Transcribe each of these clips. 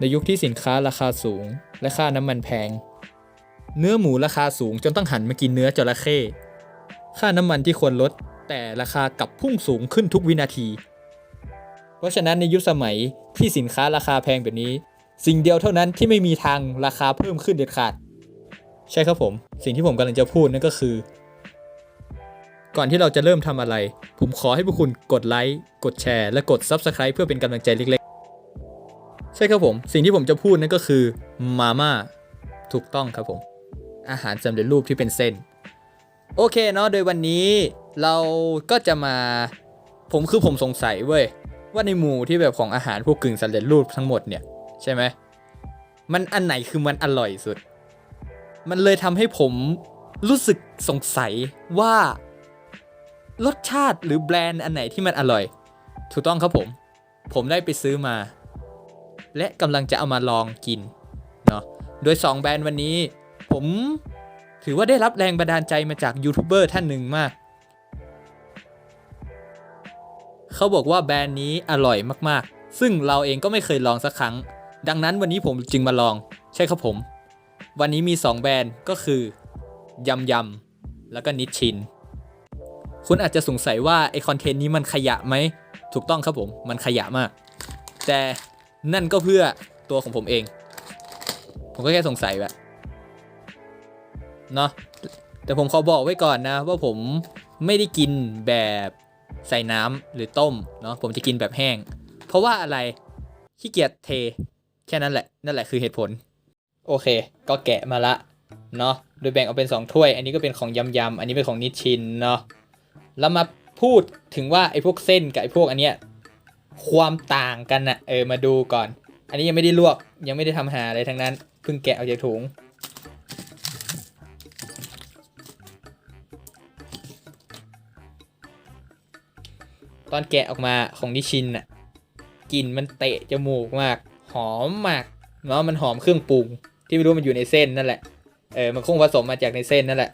ในยุคที่สินค้าราคาสูง และค่าน้ำมันแพง เนื้อหมูราคาสูงจนต้องหันมากินเนื้อจระเข้ ค่าน้ำมันที่ควรลด แต่ราคากลับพุ่งสูงขึ้นทุกวินาที เพราะฉะนั้นในยุคสมัยที่สินค้าราคาแพงแบบนี้ สิ่งเดียวเท่านั้นที่ไม่มีทางราคาเพิ่มขึ้นเด็ดขาด ใช่ครับผม สิ่งที่ผมกำลังจะพูดนั่นก็คือ ก่อนที่เราจะเริ่มทำอะไร ผมขอให้พวกคุณกดไลค์ กดแชร์ และกด Subscribe เพื่อเป็นกำลังใจเล็ก ใช่ครับผม สิ่งที่ผมจะพูดนั่นก็คือมาม่าถูกต้องครับผม อาหารสำเร็จรูปที่เป็นเส้น โอเคเนาะโดยวันนี้เราก็จะมาผมคือผมสงสัยเว้ย ว่าในหมู่ที่แบบของอาหารพวกกึ่งสำเร็จรูปทั้งหมดเนี่ย ใช่ไหมมันอันไหนคือมันอร่อยสุด มันเลยทำให้ผมรู้สึกสงสัยว่ารสชาติหรือแบรนด์อันไหนที่มันอร่อย ถูกต้องครับผม ผมได้ไปซื้อมา และกำลังจะเอามาลองกินเนาะโดย 2 แบรนด์วันนี้ ผมถือว่าได้รับแรงบันดาลใจมาจากยูทูบเบอร์ท่านหนึ่งมาก เขาบอกว่าแบรนด์นี้อร่อยมากๆ ซึ่งเราเองก็ไม่เคยลองสักครั้ง ดังนั้นวันนี้ผมจึงมาลอง ใช่ครับผม วันนี้มี 2 แบรนด์ก็คือยำยำแล้วก็นิชชิน คุณอาจจะสงสัยว่าไอคอนเทนต์นี้มันขยะไหม ถูกต้องครับผม มันขยะมาก แต่ นั่นก็เพื่อตัวของผมเอง ผมก็แค่สงสัยแบบเนาะแต่ผมขอบอกไว้ก่อนนะ ว่าผมไม่ได้กินแบบใส่น้ำหรือต้มเนาะผมจะกินแบบแห้ง เพราะว่าอะไรขี้เกียจเท แค่นั้นแหละ นั่นแหละคือเหตุผล โอเค ก็แกะมาละเนาะโดยแบ่งออกเป็น 2 ถ้วย อันนี้ก็เป็นของยำยำๆอันนี้เป็นของนิชชินเนาะแล้วมาพูดถึงว่าไอ้พวกเส้นกับไอ้พวกอันเนี้ย ความต่างกันนะเออมาดูก่อน อันนี้ยังไม่ได้ลวกยังไม่ได้ทำหาอะไรทั้งนั้นเพิ่งแกะออกจากถุง ตอนแกะออกมาของนิชินน่ะกลิ่นมันเตะจมูกมาก หอมมากเนาะมันหอมเครื่องปรุง ที่ไม่รู้มันอยู่ในเส้นนั่นแหละเออมันคงผสมมาจากในเส้นนั่นแหละ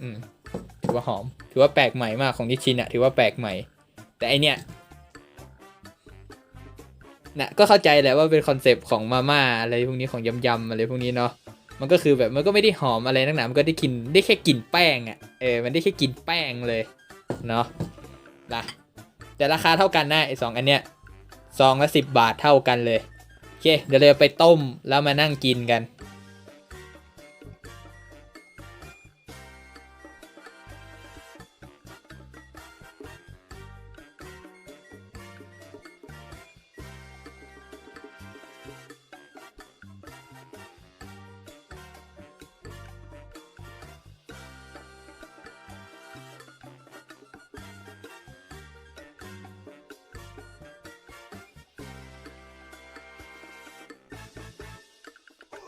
อืมถือว่าหอม ถือว่าแปลกใหม่มากของนิชินอะถือว่าแปลกใหม่ แต่ไอเนี้ยนะก็เข้าใจแหละว่าเป็นคอนเซปต์ของมาม่าอะไรพวกนี้ของยำยำๆอะไรพวกนี้เนาะมันก็คือแบบมันก็ไม่ได้หอมอะไรนักหนามันก็ได้กินได้แค่กลิ่นแป้งอะเออมันได้แค่กลิ่นแป้งเลยเนาะนะแต่ราคาเท่ากันนะไอสองอันเนี้ยซองละสิบบาทเท่ากันเลยโอเคเดี๋ยวเราไปต้มแล้วมานั่งกินกัน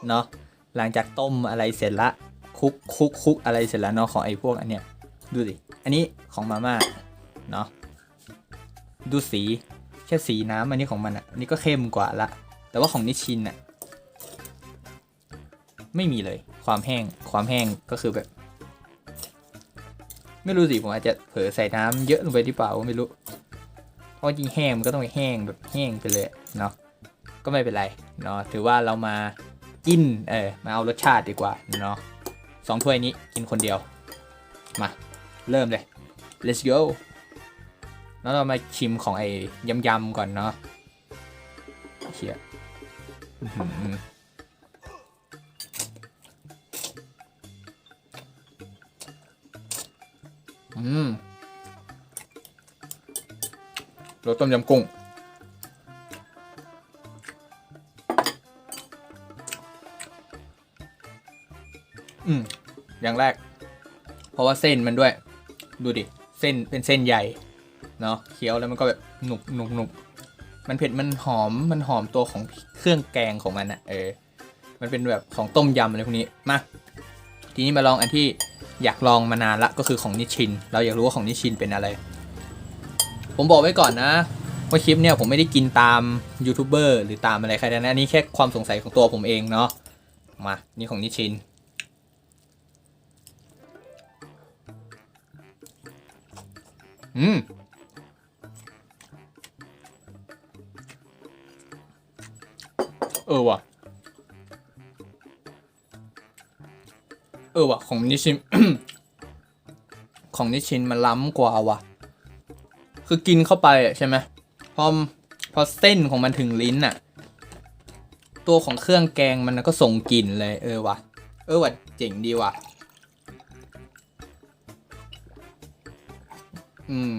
เนาะหลังจากต้มอะไรเสร็จละคลุกคลุกคลุกอะไรเสร็จแล้วเนาะของไอ้พวกอันเนี้ยดูดิอันนี้ของมาม่าเนาะดูสีแค่สีน้ำอันนี้ของมันอะอันนี้ก็เข้มกว่าละ แต่ว่าของนิชินอะไม่มีเลยความแห้งความแห้งก็คือแบบ ไม่รู้สิผมอาจจะเผลอใส่น้ำเยอะลงไปหรือเปล่าไม่รู้เพราะจริงแห้งมันก็ต้องแห้งแบบแห้งไปเลยเนาะก็ไม่เป็นไรเนาะถือว่าเรามา กิน เออ มาเอารสชาติดีกว่าเนาะสองถ้วยนี้กินคนเดียว มา เริ่มเลย let's go แล้วเรามาชิมของไอ้ยำยำๆก่อนเนาะเชียอื้อหืออืมรสต้มยำกุ้ง อืมอย่างแรก เพราะว่าเส้นมันด้วย ดูดิ เส้นเป็นเส้นใหญ่ เนาะเคี้ยวแล้วมันก็แบบหนุบหนุบหนุบมันเผ็ดมันหอมมันหอมตัวของเครื่องแกงของมันอะเออ มันเป็นแบบของต้มยำอะไรพวกนี้มาทีนี้มาลองอันที่อยากลองมานานละก็คือของนิชิน เราอยากรู้ว่าของนิชินเป็นอะไร ผมบอกไว้ก่อนนะว่าคลิปเนี่ยผมไม่ได้กินตามยูทูบเบอร์หรือตามอะไรใครนั้นอันนี้แค่ความสงสัยของตัวผมเองเนาะมานี่ของนิชิน อืมเออว่ะ เออว่ะ ของนิชิน ของนิชินมันล้ำกว่าว่ะ คือกินเข้าไปอะใช่ไหมพอพอเส้นของมันถึงลิ้นอะตัวของเครื่องแกงมันก็ส่งกลิ่นเลย เออว่ะ เออว่ะ เจ๋งดีว่ะ อืม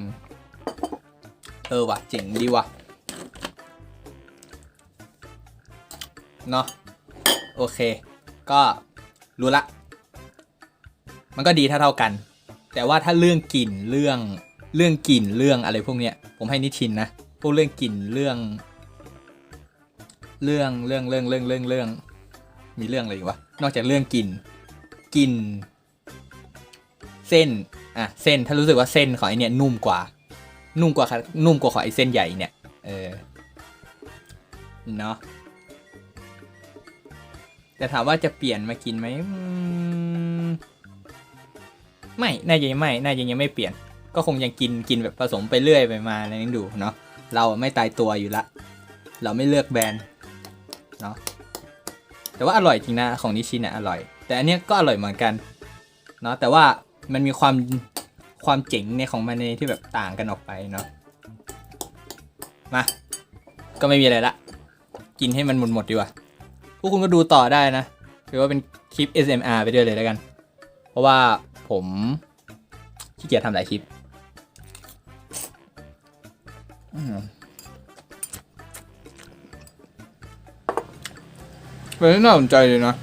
เออว่ะ เจ๋งดีว่ะ เนาะโอเค ก็รู้ละ มันก็ดีเท่าเท่ากัน แต่ว่าถ้าเรื่องกลิ่นเรื่องเรื่องกลิ่นเรื่องอะไรพวกเนี้ย ผมให้นิชินนะ พวกเรื่องกลิ่นเรื่อง เรื่องเรื่องเรื่องเรื่องเรื่องเรื่อง มีเรื่องอะไรอีกวะ นอกจากเรื่องกลิ่นกลิ่นเส้น อะเส้นถ้ารู้สึกว่าเส้นของไอเนี่ยนุ่มกว่า นุ่มกว่าค่ะนุ่มกว่าของไอเส้นใหญ่เนี่ยเออเนาะแต่ถามว่าจะเปลี่ยนมากินไหมไม่น่าจะยังไม่น่าจะยังไม่เปลี่ยน ก็คงยังกินกินแบบผสมไปเรื่อยไปมาอะไรนั่นดูเนาะเราไม่ตายตัวอยู่ละ เราไม่เลือกแบรนด์เนาะแต่ว่าอร่อยจริงนะของนิชินะอร่อย แต่อันเนี้ยก็อร่อยเหมือนกันเนาะแต่ว่า มันมีความความเจ๋งในของมันในที่แบบต่างกันออกไปเนาะมาก็ไม่มีอะไรละ กินให้มันหมดหมดดีกว่าพวกคุณก็ดูต่อได้นะถือว่าเป็นคลิป SMR ไปด้วยเลยแล้วกัน เพราะว่าผมขี้เกียจทำหลายคลิปมเป็นน่าสนใจเลยนะ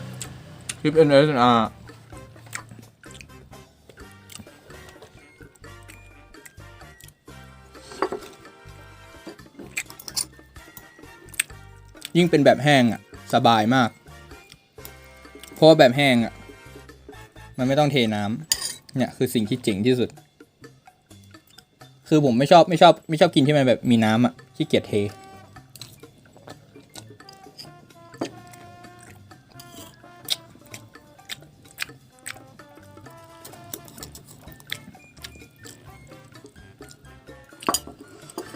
คลิป SMR ยิ่งเป็นแบบแห้งอะ สบายมาก เพราะว่าแบบแห้งอะ มันไม่ต้องเทน้ำเนี่ยคือสิ่งที่เจ๋งที่สุด คือผมไม่ชอบไม่ชอบไม่ชอบกินที่มันแบบมีน้ำอะขี้เกียจเท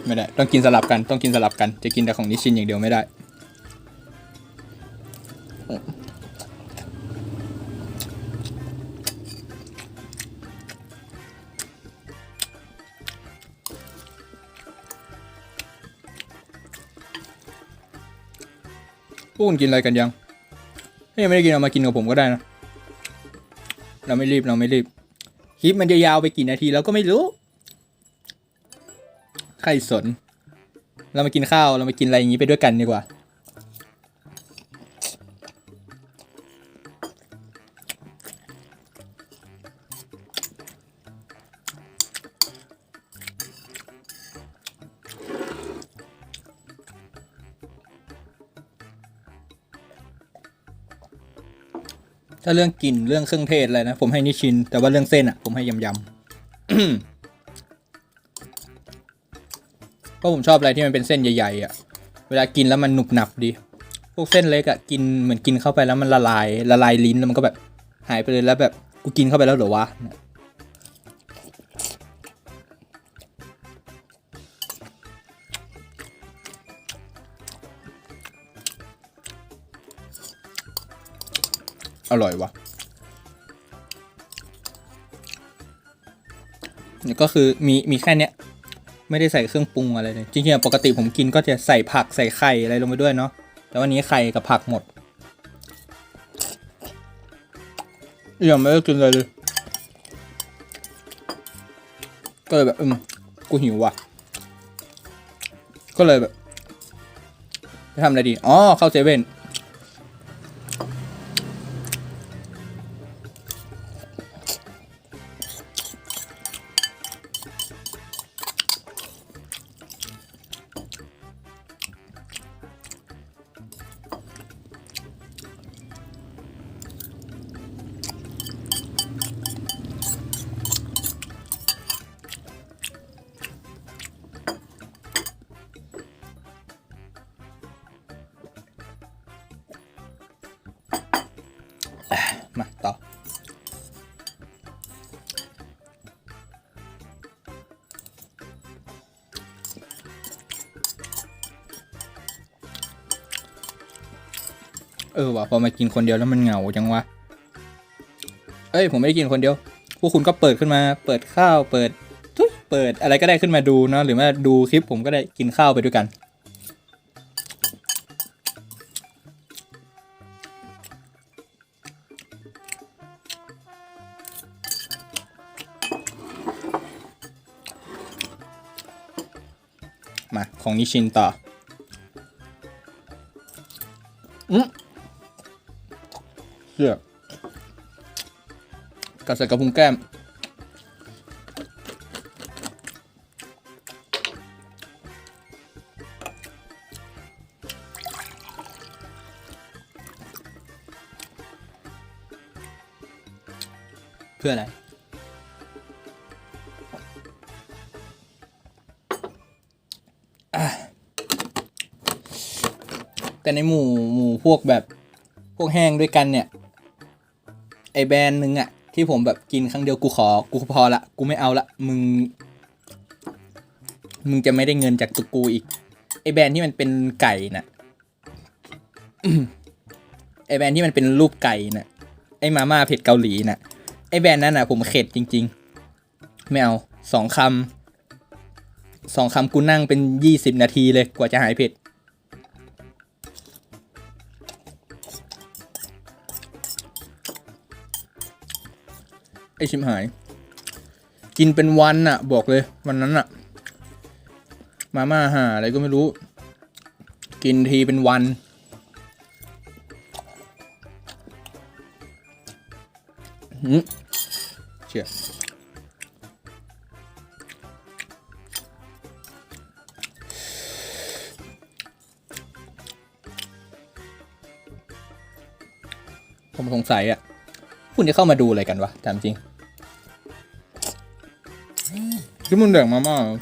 ไม่ได้ ต้องกินสลับกัน ต้องกินสลับกัน จะกินแต่ของนิชินอย่างเดียวไม่ได้ พวกคุณกินอะไรกันยังถ้ายังไม่ได้กินเอามากินกับผมก็ได้นะ เราไม่รีบเราไม่รีบ คลิปมันจะยาวไปกี่นาทีเราก็ไม่รู้ ใครสน เรามากินข้าวเรามากินอะไรอย่างนี้ไปด้วยกันดีกว่า ถ้าเรื่องกลิ่นเรื่องเครื่องเทศอะไรนะ ผมให้นิชิน แต่ว่าเรื่องเส้นอะผมให้ยำยำเพราะผมชอบอะไรที่มันเป็นเส้นใหญ่ๆอะเวลากินแล้วมันหนุบหนับดี พวกเส้นเล็กอะกินเหมือนกินเข้าไปแล้วมันละลายละลายลิ้นแล้วมันก็แบบหายไปเลยแล้วแบบกูกินเข้าไปแล้วเหรอวะ อร่อยวะนี่ก็คือมีมีแค่เนี้ยไม่ได้ใส่เครื่องปรุงอะไรเลยจริงๆอะปกติผมกินก็จะใส่ผักใส่ไข่อะไรลงไปด้วยเนาะแต่วันนี้ไข่กับผักหมดยังไม่ได้กินเลยเลย ก็เลยแบบอืมกูหิวว่ะ ก็เลยแบบจะทำอะไรดี อ๋อ เข้าเซเว่น เออว่ะพอมากินคนเดียวแล้วมันเหงาจังวะ เอ้ยผมไม่ได้กินคนเดียว พวกคุณก็เปิดขึ้นมา เปิดข้าว เปิดทุยเปิดอะไรก็ได้ขึ้นมาดูเนาะ หรือว่าดูคลิปผมก็ได้กินข้าวไปด้วยกัน มาของนิชินต่อ อืม เลือกกับใส่กระพุ้งแก้ม เพื่ออะไรแต่ในหมู่หมู่พวกแบบพวกแห้งด้วยกันเนี่ย อแบรนด์หนึ่งอะที่ผมแบบกินครั้งเดียวกูขอกูพอละกูไม่เอาละมึง มึงจะไม่ได้เงินจากตุกกูอีก ไอแบรนด์ที่มันเป็นไก่น่ะไอแบรนด์ที่มันเป็นรูปไก่น่ะไอมาม่าเผ็ดเกาหลีน่ะไอแบรนด์นั้นน่ะ ผมเข็ดจริง ๆ ไม่เอาสองคำสองคำกูนั่งเป็นยี่สิบนาทีเลยกว่าจะหายเผ็ด ไอชิมหาย กินเป็นวันอะบอกเลยวันนั้นอะมาม่าหาอะไรก็ไม่รู้ กินทีเป็นวันหืมเชื่อผมสงสัยอะคุณจะเข้ามาดูอะไรกันวะถามจริง ที่มึงแดกมาม่าเหรอ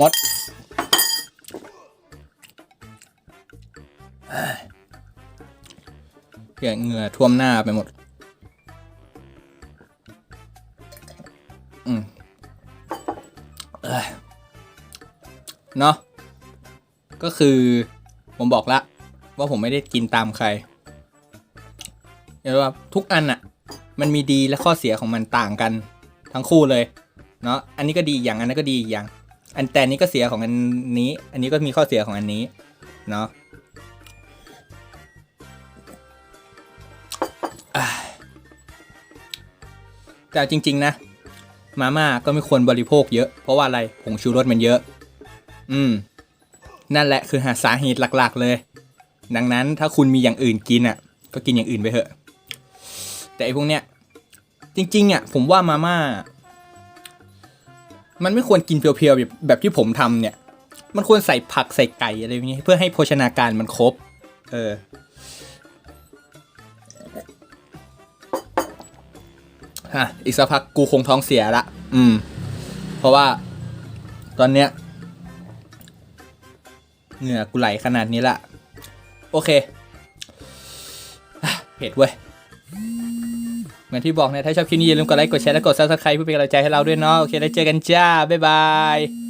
มดเฮ้ยเหี้ยเหงื่อท่วมหน้าไปหมด อืมเอเนาะก็คือผมบอกละ ว่าผมไม่ได้กินตามใครเรียกว่าทุกอันอะมันมีดีและข้อเสียของมันต่างกันทั้งคู่เลยเนาะอันนี้ก็ดีอย่างอันนั้นก็ดีอีกอย่าง อันแต่นี้ก็เสียของอันนี้ อันนี้ก็มีข้อเสียของอันนี้เนาะแต่จริง ๆ นะ มาม่าก็ไม่ควรบริโภคเยอะ เพราะว่าอะไรผงชูรสมันเยอะ อืม นั่นแหละคือหาสาเหตุหลักๆ เลย ดังนั้นถ้าคุณมีอย่างอื่นกินอะ ก็กินอย่างอื่นไปเถอะ แต่ไอ้พวกเนี้ย จริงๆอะผมว่ามาม่า มันไม่ควรกินเพียวๆแบบแบบที่ผมทำเนี่ย มันควรใส่ผักใส่ไก่อะไรอย่างนี้เพื่อให้โภชนาการมันครบ เออ ฮะอีกสักพักกูคงท้องเสียละ อืม เพราะว่าตอนเนี้ยเหงื่อกูไหลขนาดนี้ละโอเคอะเผ็ดเว้ยเหมือนที่บอกนะ ถ้าชอบคลิปนี้อย่าลืมกดไลค์กดแชร์และกด subscribe เพื่อเป็นกำลังใจให้เราด้วยเนาะโอเค แล้วเจอกันจ้า บ๊ายบาย